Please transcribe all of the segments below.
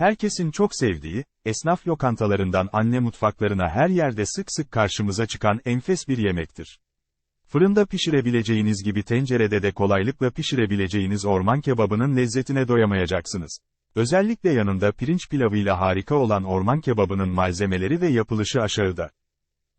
Herkesin çok sevdiği, esnaf lokantalarından anne mutfaklarına her yerde sık sık karşımıza çıkan enfes bir yemektir. Fırında pişirebileceğiniz gibi tencerede de kolaylıkla pişirebileceğiniz orman kebabının lezzetine doyamayacaksınız. Özellikle yanında pirinç pilavıyla harika olan orman kebabının malzemeleri ve yapılışı aşağıda.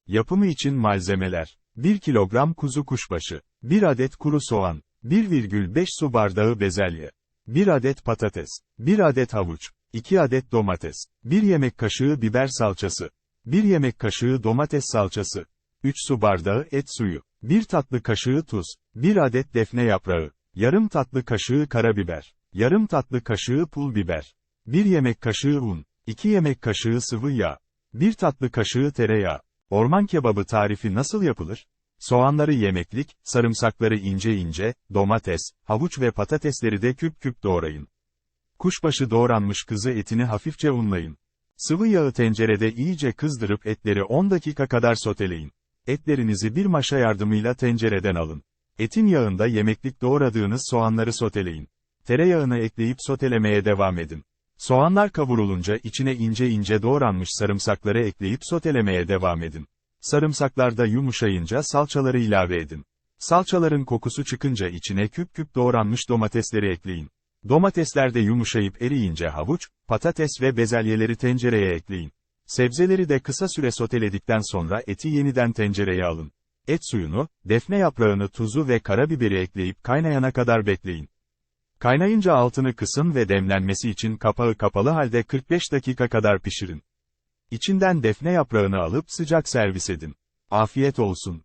Yapımı için malzemeler. 1 kilogram kuzu kuşbaşı, 1 adet kuru soğan, 1,5 su bardağı bezelye, 1 adet patates, 1 adet havuç, 2 adet domates, 1 yemek kaşığı biber salçası, 1 yemek kaşığı domates salçası, 3 su bardağı et suyu, 1 tatlı kaşığı tuz, 1 adet defne yaprağı, yarım tatlı kaşığı karabiber, yarım tatlı kaşığı pul biber, 1 yemek kaşığı un, 2 yemek kaşığı sıvı yağ, 1 tatlı kaşığı tereyağı. Orman kebabı tarifi nasıl yapılır? Soğanları yemeklik, sarımsakları ince ince, domates, havuç ve patatesleri de küp küp doğrayın. Kuşbaşı doğranmış kızı etini hafifçe unlayın. Sıvı yağı tencerede iyice kızdırıp etleri 10 dakika kadar soteleyin. Etlerinizi bir maşa yardımıyla tencereden alın. Etin yağında yemeklik doğradığınız soğanları soteleyin. Tereyağını ekleyip sotelemeye devam edin. Soğanlar kavrulunca içine ince ince doğranmış sarımsakları ekleyip sotelemeye devam edin. Sarımsaklar da yumuşayınca salçaları ilave edin. Salçaların kokusu çıkınca içine küp küp doğranmış domatesleri ekleyin. Domatesler de yumuşayıp eriyince havuç, patates ve bezelyeleri tencereye ekleyin. Sebzeleri de kısa süre soteledikten sonra eti yeniden tencereye alın. Et suyunu, defne yaprağını tuzu ve karabiberi ekleyip kaynayana kadar bekleyin. Kaynayınca altını kısın ve demlenmesi için kapağı kapalı halde 45 dakika kadar pişirin. İçinden defne yaprağını alıp sıcak servis edin. Afiyet olsun.